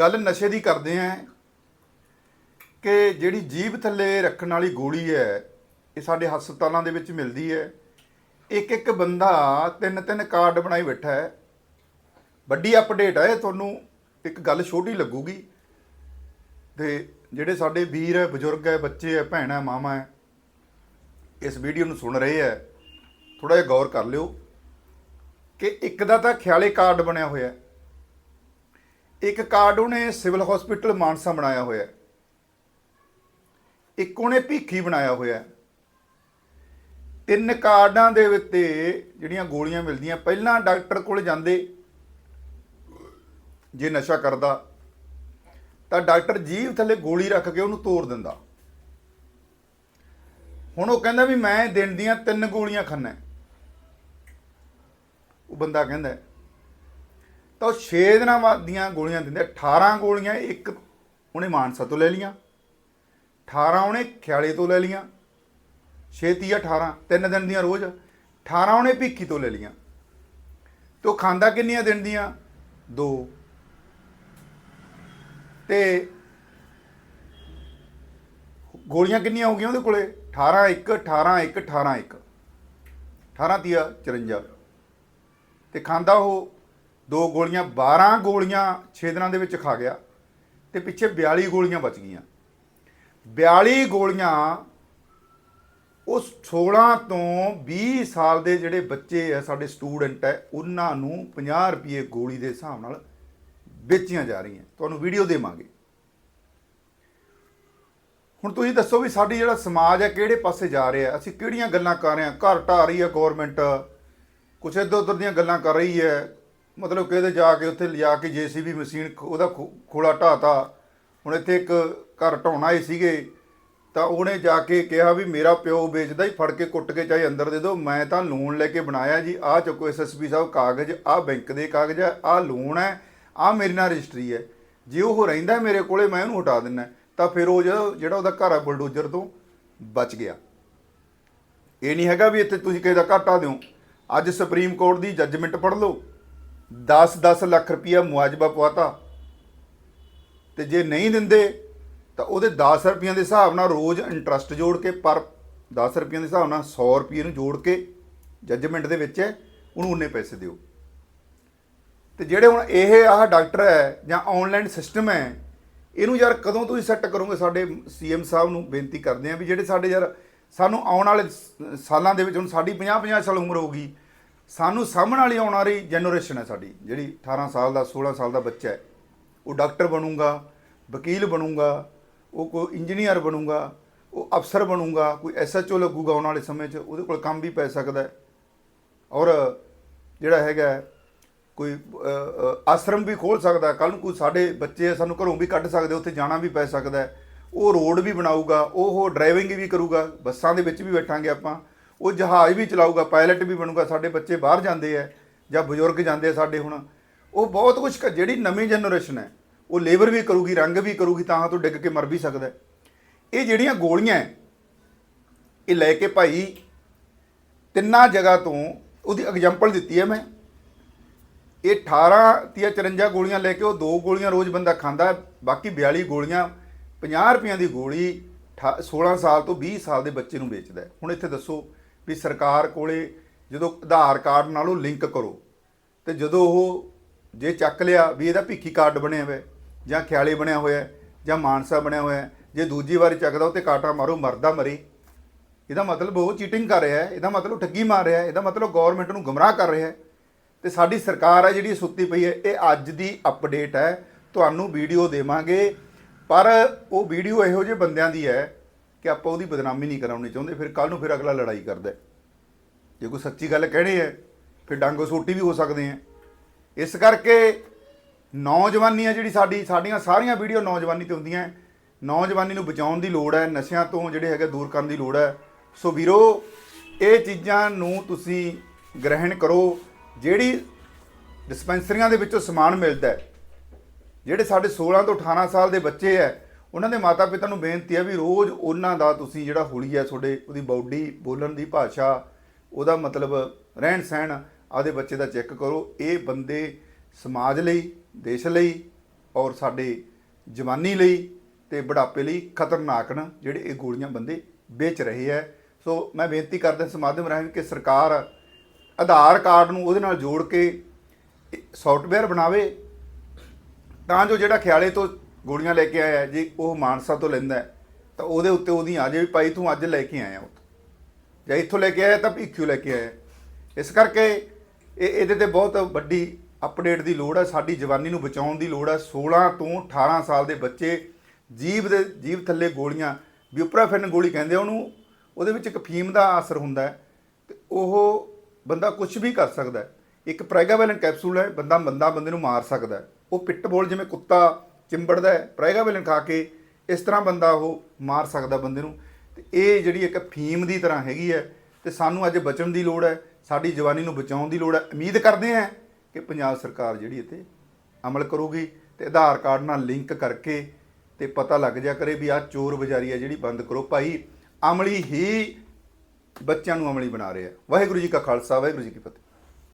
ਗੱਲ ਨਸ਼ੇ ਦੀ ਕਰਦੇ ਆਂ ਕਿ ਜਿਹੜੀ ਜੀਭ ਥੱਲੇ ਰੱਖਣ ਵਾਲੀ ਗੋਲੀ ਹੈ, ਇਹ ਸਾਡੇ ਹਸਪਤਾਲਾਂ ਦੇ ਵਿੱਚ ਮਿਲਦੀ ਹੈ। ਇੱਕ ਇੱਕ ਬੰਦਾ ਤਿੰਨ ਤਿੰਨ ਕਾਰਡ ਬਣਾਈ ਬੈਠਾ ਹੈ। ਵੱਡੀ ਅਪਡੇਟ ਹੈ ਇਹ ਤੁਹਾਨੂੰ, ਇੱਕ ਗੱਲ ਛੋਟੀ ਲੱਗੂਗੀ। ਤੇ ਜਿਹੜੇ ਸਾਡੇ ਵੀਰ ਹੈ, ਬਜ਼ੁਰਗ ਹੈ, ਬੱਚੇ ਹੈ, ਭੈਣਾਂ ਮਾਮਾ ਹੈ, ਇਸ ਵੀਡੀਓ ਨੂੰ ਸੁਣ ਰਹੇ ਹੈ ਥੋੜਾ ਜਿਹਾ ਗੌਰ ਕਰ ਲਿਓ ਕਿ ਇੱਕ ਦਾ ਤਾਂ ਖਿਆਲੇ ਕਾਰਡ ਬਣਿਆ ਹੋਇਆ ਇੱਕ ਕਾਰਡ ਉਹਨੇ ਸਿਵਲ ਹਸਪੀਟਲ ਮਾਨਸਾ ਬਣਾਇਆ ਹੋਇਆ ਹੈ। ਇੱਕ ਉਹਨੇ ਭੀਖੀ ਬਣਾਇਆ ਹੋਇਆ ਹੈ। ਤਿੰਨ ਕਾਰਡਾਂ ਦੇ ਉੱਤੇ ਜਿਹੜੀਆਂ ਗੋਲੀਆਂ ਮਿਲਦੀਆਂ, ਪਹਿਲਾਂ ਡਾਕਟਰ ਕੋਲ ਜਾਂਦੇ, ਜੇ ਨਸ਼ਾ ਕਰਦਾ, ਤਾਂ ਡਾਕਟਰ ਜੀਵ ਥੱਲੇ ਗੋਲੀ ਰੱਖ ਕੇ ਉਹਨੂੰ ਤੋੜ ਦਿੰਦਾ। ਹੁਣ ਉਹ ਕਹਿੰਦਾ ਵੀ ਮੈਂ ਦਿਨ ਦੀਆਂ ਤਿੰਨ ਗੋਲੀਆਂ ਖਾਨਾ ਉਹ ਬੰਦਾ ਕਹਿੰਦਾ ਤਾਂ ਉਹ 6 ਦਿਨਾਂ ਬਾਅਦ ਦੀਆਂ ਗੋਲੀਆਂ ਦਿੰਦੇ 18 ਗੋਲੀਆਂ ਇੱਕ ਉਹਨੇ ਮਾਨਸਾ ਤੋਂ ਲੈ ਲੀਆਂ 18 ਉਹਨੇ ਖਿਆਲੇ ਤੋਂ ਲੈ ਲੀਆਂ 6 ਤੀਆ 18 ਤਿੰਨ ਦਿਨ ਦੀਆਂ ਰੋਜ਼। 18 ਉਹਨੇ ਭੀਖੀ ਤੋਂ ਲੈ ਲੀਆਂ ਤੇ ਉਹ ਖਾਂਦਾ ਕਿੰਨੀਆਂ ਦਿਨ ਦੀਆਂ? ਦੋ। ਤੇ ਗੋਲੀਆਂ ਕਿੰਨੀਆਂ ਹੋ ਗਈਆਂ ਉਹਦੇ ਕੋਲੇ? 18 1 18 1 18 1 18 ਤੀਆ 54 ਤੇ ਖਾਂਦਾ ਉਹ ਦੋ ਗੋਲੀਆਂ 12 ਗੋਲੀਆਂ 6 ਦਿਨਾਂ ਦੇ ਵਿੱਚ ਖਾ ਗਿਆ ਤੇ ਪਿੱਛੇ 42 ਗੋਲੀਆਂ ਬਚ ਗਈਆਂ। 42 ਗੋਲੀਆਂ ਉਸ 16 ਤੋਂ 20 ਸਾਲ ਦੇ ਜਿਹੜੇ ਬੱਚੇ ਆ, ਸਾਡੇ ਸਟੂਡੈਂਟ ਹੈ ਉਹਨਾਂ ਨੂੰ 50 ਰੁਪਏ ਗੋਲੀ ਦੇ ਹਿਸਾਬ ਨਾਲ ਵੇਚੀਆਂ ਜਾ ਰਹੀਆਂ। ਤੁਹਾਨੂੰ ਵੀਡੀਓ ਦੇਵਾਂਗੇ। ਹੁਣ ਤੁਸੀਂ ਦੱਸੋ ਵੀ ਸਾਡੀ ਜਿਹੜਾ ਸਮਾਜ ਹੈ ਕਿਹੜੇ ਪਾਸੇ ਜਾ ਰਿਹਾ? ਅਸੀਂ ਕਿਹੜੀਆਂ ਗੱਲਾਂ ਕਰ ਰਹੇ ਹਾਂ? ਘਰ ਢਾ ਰਹੀ ਹੈ ਗਵਰਨਮੈਂਟ ਕੁਛ ਇੱਧਰ ਉੱਧਰ ਦੀਆਂ ਗੱਲਾਂ ਕਰ ਰਹੀ ਹੈ। ਮਤਲਬ ਕਿ ਇਹਦੇ ਜਾ ਕੇ ਉੱਥੇ ਲਿਜਾ ਕੇ ਜੀਸੀਬੀ ਮਸ਼ੀਨ ਖ- ਉਹਦਾ ਖੋ- ਖੋਲਾ ਢਾਤਾ। ਹੁਣ ਇੱਥੇ ਇੱਕ ਘਰ ਢਾਉਣ ਆਏ ਸੀਗੇ, ਤਾਂ ਉਹਨੇ ਜਾ ਕੇ ਕਿਹਾ ਵੀ ਮੇਰਾ ਪਿਓ ਵੇਚਦਾ ਹੀ ਫੜ ਕੇ ਕੁੱਟ ਕੇ ਚਾਹੇ ਅੰਦਰ ਦੇ ਦਿਓ, ਮੈਂ ਤਾਂ ਲੋਨ ਲੈ ਕੇ ਬਣਾਇਆ ਜੀ। ਆਹ ਚੱਕੋ ਐਸਐਸਪੀ ਸਾਹਿਬ ਕਾਗਜ਼, ਆਹ ਬੈਂਕ ਦੇ ਕਾਗਜ਼ ਹੈ ਆਹ ਲੋਨ ਹੈ ਆਹ ਮੇਰੇ ਨਾਲ ਰਜਿਸਟਰੀ ਹੈ ਜੇ ਉਹ ਰਹਿੰਦਾ ਮੇਰੇ ਕੋਲੇ, ਮੈਂ ਉਹਨੂੰ ਹਟਾ ਦਿੰਦਾ ਤਾਂ ਫਿਰ ਉਹ ਜਿਹੜਾ ਜਿਹੜਾ ਉਹਦਾ ਘਰ ਹੈ ਬਲਡੋਜਰ ਤੋਂ ਬਚ ਗਿਆ। ਇਹ ਨਹੀਂ ਹੈਗਾ ਵੀ ਇੱਥੇ ਤੁਸੀਂ ਕਿਸੇ ਦਾ ਘਾਟਾ ਦਿਓ। ਅੱਜ ਸੁਪਰੀਮ ਕੋਰਟ ਦੀ ਜੱਜਮੈਂਟ ਪੜ੍ਹ ਲਓ। 10-10 ਲੱਖ ਰੁਪਇਆ ਮੁਆਵਜ਼ਾ ਪਵਾਤਾ। ਤੇ ਜੇ ਨਹੀਂ ਦਿੰਦੇ, ਤਾਂ ਉਹਦੇ 10 ਰੁਪਈਆਂ ਦੇ ਹਿਸਾਬ ਨਾਲ ਰੋਜ਼ ਇੰਟਰਸਟ ਜੋੜ ਕੇ, ਪਰ 10 ਰੁਪਈਆਂ ਦੇ ਹਿਸਾਬ ਨਾਲ 100 ਰੁਪਏ ਨੂੰ ਜੋੜ ਕੇ ਜੱਜਮੈਂਟ ਦੇ ਵਿੱਚ ਹੈ, ਉਹਨੂੰ ਉਨੇ ਪੈਸੇ ਦਿਓ। ਤੇ ਜਿਹੜੇ ਹੁਣ ਇਹ ਆਹ ਡਾਕਟਰ ਹੈ ਜਾਂ ਆਨਲਾਈਨ ਸਿਸਟਮ ਹੈ, ਇਹਨੂੰ ਯਾਰ ਕਦੋਂ ਤੁਸੀਂ ਸੈੱਟ ਕਰੋਗੇ? ਸਾਡੇ ਸੀਐਮ ਸਾਹਿਬ ਨੂੰ ਬੇਨਤੀ ਕਰਦੇ ਆ ਵੀ ਜਿਹੜੇ ਸਾਡੇ ਯਾਰ ਸਾਨੂੰ ਆਉਣ ਵਾਲੇ ਸਾਲਾਂ ਦੇ ਵਿੱਚ ਹੁਣ ਸਾਡੀ 50 50 ਸਾਲ ਉਮਰ ਹੋਊਗੀ ਸਾਨੂੰ ਸਾਹਮਣ ਵਾਲੀ ਆਉਣ ਵਾਲੀ ਜਨਰੇਸ਼ਨ ਹੈ ਸਾਡੀ, ਜਿਹੜੀ 18 ਸਾਲ ਦਾ 16 ਸਾਲ ਦਾ ਬੱਚਾ ਹੈ। ਉਹ ਡਾਕਟਰ ਬਣੂਗਾ, ਵਕੀਲ ਬਣੂਗਾ, ਉਹ ਕੋਈ ਇੰਜੀਨੀਅਰ ਬਣੂਗਾ, ਉਹ ਅਫਸਰ ਬਣੂਗਾ, ਕੋਈ ਐਸਐਚਓ ਲੱਗੂਗਾ ਆਉਣ ਵਾਲੇ ਸਮੇਂ 'ਚ, ਉਹਦੇ ਕੋਲ ਕੰਮ ਵੀ ਪੈ ਸਕਦਾ ਹੈ। ਔਰ ਜਿਹੜਾ ਹੈਗਾ ਕੋਈ ਆਸ਼ਰਮ ਵੀ ਖੋਲ ਸਕਦਾ ਕੱਲ ਨੂੰ ਕੋਈ ਸਾਡੇ ਬੱਚੇ ਸਾਨੂੰ ਘਰੋਂ ਵੀ ਕੱਢ ਸਕਦੇ, ਉੱਥੇ ਜਾਣਾ ਵੀ ਪੈ ਸਕਦਾ ਉਹ ਰੋਡ ਵੀ ਬਣਾਊਗਾ, ਉਹ ਡਰਾਈਵਿੰਗ ਵੀ ਕਰੂਗਾ, ਬੱਸਾਂ ਦੇ ਵਿੱਚ ਵੀ ਬੈਠਾਂਗੇ ਆਪਾਂ। ਉਹ ਜਹਾਜ਼ ਵੀ ਚਲਾਊਗਾ ਪਾਇਲਟ ਵੀ ਬਣੂਗਾ, ਸਾਡੇ ਬੱਚੇ ਬਾਹਰ ਜਾਂਦੇ ਆ ਜਾਂ ਬਜ਼ੁਰਗ ਜਾਂਦੇ ਆ ਸਾਡੇ ਹੁਣ। ਉਹ ਬਹੁਤ ਕੁਝ ਜਿਹੜੀ ਨਵੀਂ ਜਨਰੇਸ਼ਨ ਹੈ, ਉਹ ਲੇਬਰ ਵੀ ਕਰੂਗੀ, ਰੰਗ ਵੀ ਕਰੂਗੀ, ਤਾਂ ਤੋਂ ਡਿੱਗ ਕੇ ਮਰ ਵੀ ਸਕਦਾ ਇਹ ਜਿਹੜੀਆਂ ਗੋਲੀਆਂ ਇਹ ਲੈ ਕੇ ਭਾਈ ਤਿੰਨਾਂ ਜਗ੍ਹਾ ਤੋਂ ਉਹਦੀ ਐਗਜ਼ਾਮਪਲ ਦਿੱਤੀ ਹੈ ਮੈਂ। ਇਹ 18 ਤੀਆ 54 ਗੋਲੀਆਂ ਲੈ ਕੇ ਉਹ ਦੋ ਗੋਲੀਆਂ ਰੋਜ਼ ਬੰਦਾ ਖਾਂਦਾ ਬਾਕੀ 42 ਗੋਲੀਆਂ 50 ਰੁਪਈਆਂ ਦੀ ਗੋਲੀ ਠਾ- 16 ਸਾਲ ਤੋਂ 20 ਸਾਲ ਦੇ ਬੱਚੇ ਨੂੰ ਵੇਚਦਾ ਹੁਣ ਇੱਥੇ ਦੱਸੋ ਵੀ ਸਰਕਾਰ ਕੋਲੇ ਜਦੋਂ ਆਧਾਰ ਕਾਰਡ ਨਾਲ ਉਹ ਲਿੰਕ ਕਰੋ ਤੇ ਜਦੋਂ ਉਹ ਜੇ ਚੱਕ ਲਿਆ ਵੀ ਇਹਦਾ ਭਿੱਖੀ ਕਾਰਡ ਬਣਿਆ ਹੋਇਆ ਜਾਂ ਖਿਆਲੇ ਬਣਿਆ ਹੋਇਆ ਜਾਂ ਮਾਨਸਾ ਬਣਿਆ ਹੋਇਆ ਜੇ ਦੂਜੀ ਵਾਰੀ ਚੱਕਦਾ ਉਹ ਤੇ ਕਾਟਾ ਮਾਰੋ, ਮਰਦਾ ਮਰੇ। ਇਹਦਾ ਮਤਲਬ ਉਹ ਚੀਟਿੰਗ ਕਰ ਰਿਹਾ ਹੈ, ਇਹਦਾ ਮਤਲਬ ਠੱਗੀ ਮਾਰ ਰਿਹਾ ਹੈ, ਇਹਦਾ ਮਤਲਬ ਗਵਰਨਮੈਂਟ ਨੂੰ ਗੁੰਮਰਾਹ ਕਰ ਰਿਹਾ ਹੈ। ਤੇ ਸਾਡੀ ਸਰਕਾਰ ਹੈ ਜਿਹੜੀ ਸੁੱਤੀ ਪਈ ਹੈ, ਇਹ ਅੱਜ ਦੀ ਅਪਡੇਟ ਹੈ। ਤੁਹਾਨੂੰ ਵੀਡੀਓ ਦੇਵਾਂਗੇ, ਪਰ ਉਹ ਵੀਡੀਓ ਇਹੋ ਜਿਹੇ ਬੰਦਿਆਂ ਦੀ ਹੈ ਕਿ ਆਪਾਂ ਉਹਦੀ ਬਦਨਾਮੀ ਨਹੀਂ ਕਰਾਉਣੀ ਚਾਹੁੰਦੇ, ਫਿਰ ਕੱਲ ਨੂੰ ਫਿਰ ਅਗਲਾ ਲੜਾਈ ਕਰਦਾ ਜੇ ਕੋਈ ਸੱਚੀ ਗੱਲ ਕਹਿਣੀ ਹੈ, ਫਿਰ ਡਾਂਗੋ ਸੋਟੀ ਵੀ ਹੋ ਸਕਦੇ ਆ ਇਸ ਕਰਕੇ ਨੌਜਵਾਨੀ ਆ ਜਿਹੜੀ ਸਾਡੀ, ਸਾਡੀਆਂ ਸਾਰੀਆਂ ਵੀਡੀਓ ਨੌਜਵਾਨੀ ਤੇ ਹੁੰਦੀਆਂ ਹੈ। ਨੌਜਵਾਨੀ ਨੂੰ ਬਚਾਉਣ ਦੀ ਲੋੜ ਹੈ, ਨਸ਼ਿਆਂ ਤੋਂ ਜਿਹੜੇ ਹੈਗੇ ਦੂਰ ਕਰਨ ਦੀ ਲੋੜ ਹੈ। ਸੋ ਵੀਰੋ, ਇਹ ਚੀਜ਼ਾਂ ਨੂੰ ਤੁਸੀਂ ਗ੍ਰਹਿਣ ਕਰੋ। ਜਿਹੜੀ ਡਿਸਪੈਂਸਰੀਆਂ ਦੇ ਵਿੱਚੋਂ ਸਮਾਨ ਮਿਲਦਾ ਜਿਹੜੇ ਸਾਡੇ 16 ਤੋਂ 18 ਸਾਲ ਦੇ ਬੱਚੇ ਹੈ ਉਹਨਾਂ ਦੇ ਮਾਤਾ-ਪਿਤਾ ਨੂੰ ਬੇਨਤੀ ਹੈ ਵੀ ਰੋਜ਼ ਉਹਨਾਂ ਦਾ ਤੁਸੀਂ ਜਿਹੜਾ ਹੋਲੀ ਹੈ, ਤੁਹਾਡੇ ਉਹਦੀ ਬਾਡੀ ਬੋਲਣ ਦੀ ਭਾਸ਼ਾ, ਉਹਦਾ ਮਤਲਬ ਰਹਿਣ ਸਹਿਣ, ਆਦੇ ਬੱਚੇ ਦਾ ਚੈੱਕ ਕਰੋ। ਇਹ ਬੰਦੇ ਸਮਾਜ ਲਈ, ਦੇਸ਼ ਲਈ ਔਰ ਸਾਡੇ ਜਵਾਨੀ ਲਈ ਤੇ ਬੁਢਾਪੇ ਲਈ ਖਤਰਨਾਕ ਨੇ, ਜਿਹੜੇ ਇਹ ਗੋਲੀਆਂ ਬੰਦੇ ਵੇਚ ਰਹੇ ਹੈ। ਸੋ ਮੈਂ ਬੇਨਤੀ ਕਰਦਾ ਇਸ ਮਾਧਿਅਮ ਰਾਹੀਂ ਕਿ ਸਰਕਾਰ ਆਧਾਰ ਕਾਰਡ ਨੂੰ ਉਹਦੇ ਨਾਲ ਜੋੜ ਕੇ ਸੌਫਟਵੇਅਰ ਬਣਾਵੇ। ਤਾਂ ਜੋ ਜਿਹੜਾ ਖਿਆਲੇ ਤੋਂ ਗੋਲੀਆਂ ਲੈ ਕੇ ਆਇਆ ਜੇ, ਉਹ ਮਾਨਸਾ ਤੋਂ ਲੈਂਦਾ ਤਾਂ ਉਹਦੇ ਉੱਤੇ ਉਹਦੀ ਆ ਜੇ ਵੀ ਭਾਈ ਤੂੰ ਅੱਜ ਲੈ ਕੇ ਆਇਆ ਉੱਥੋਂ ਜਾਂ ਇੱਥੋਂ ਲੈ ਕੇ ਆਇਆ ਤਾਂ ਭੀਖਿਓ ਲੈ ਕੇ ਆਇਆ ਇਸ ਕਰਕੇ ਇਹ ਇਹਦੇ ਤੇ ਬਹੁਤ ਵੱਡੀ ਅਪਡੇਟ ਦੀ ਲੋੜ ਹੈ। ਸਾਡੀ ਜਵਾਨੀ ਨੂੰ ਬਚਾਉਣ ਦੀ ਲੋੜ ਹੈ। 16 ਤੋਂ 18 ਸਾਲ ਦੇ ਬੱਚੇ ਜੀਭ ਦੇ, ਜੀਭ ਥੱਲੇ ਗੋਲੀਆਂ, ਬਿਊਪਰਾਫਿਨ ਗੋਲੀ ਕਹਿੰਦੇ ਉਹਨੂੰ, ਉਹਦੇ ਵਿੱਚ ਇੱਕ ਫੀਮ ਦਾ ਅਸਰ ਹੁੰਦਾ ਹੈ। ਤੇ ਉਹ ਬੰਦਾ ਕੁਝ ਵੀ ਕਰ ਸਕਦਾ ਹੈ। ਇੱਕ ਪ੍ਰੈਗਾਵੈਲਨ ਕੈਪਸੂਲ ਹੈ। ਬੰਦਾ ਬੰਦਾ ਬੰਦੇ ਨੂੰ ਮਾਰ ਸਕਦਾ ਹੈ। ਉਹ ਪਿੱਟਬੋਲ ਜਿਵੇਂ ਕੁੱਤਾ ਚਿੰਬੜਦਾ ਹੈ ਪ੍ਰੈਗਾਵੈਲਨ ਖਾ ਕੇ ਇਸ ਤਰ੍ਹਾਂ ਬੰਦਾ ਉਹ ਮਾਰ ਸਕਦਾ ਬੰਦੇ ਨੂੰ। ਤੇ ਇਹ ਜਿਹੜੀ ਇੱਕ ਫੀਮ ਦੀ ਤਰ੍ਹਾਂ ਹੈਗੀ ਹੈ, ਤੇ ਸਾਨੂੰ ਅੱਜ ਬਚਣ ਦੀ ਲੋੜ ਹੈ, ਸਾਡੀ ਜਵਾਨੀ ਨੂੰ ਬਚਾਉਣ ਦੀ ਲੋੜ ਹੈ। ਉਮੀਦ ਕਰਦੇ ਹਾਂ ਕਿ ਪੰਜਾਬ ਸਰਕਾਰ ਜਿਹੜੀ ਇੱਥੇ ਅਮਲ ਕਰੂਗੀ ਤੇ ਆਧਾਰ ਕਾਰਡ ਨਾਲ ਲਿੰਕ ਕਰਕੇ ਤੇ ਪਤਾ ਲੱਗ ਜਾ ਕਰੇ ਵੀ ਆਹ ਚੋਰ ਬਜ਼ਾਰੀ ਆ ਜਿਹੜੀ ਬੰਦ ਕਰੋ। ਭਾਈ, ਅਮਲੀ ਹੀ ਬੱਚਿਆਂ ਨੂੰ ਅਮਲੀ ਬਣਾ ਰਿਹਾ ਵਾਹਿਗੁਰੂ ਜੀ ਕਾ ਖਾਲਸਾ, ਵਾਹਿਗੁਰੂ ਜੀ ਕੀ ਫਤਿਹ।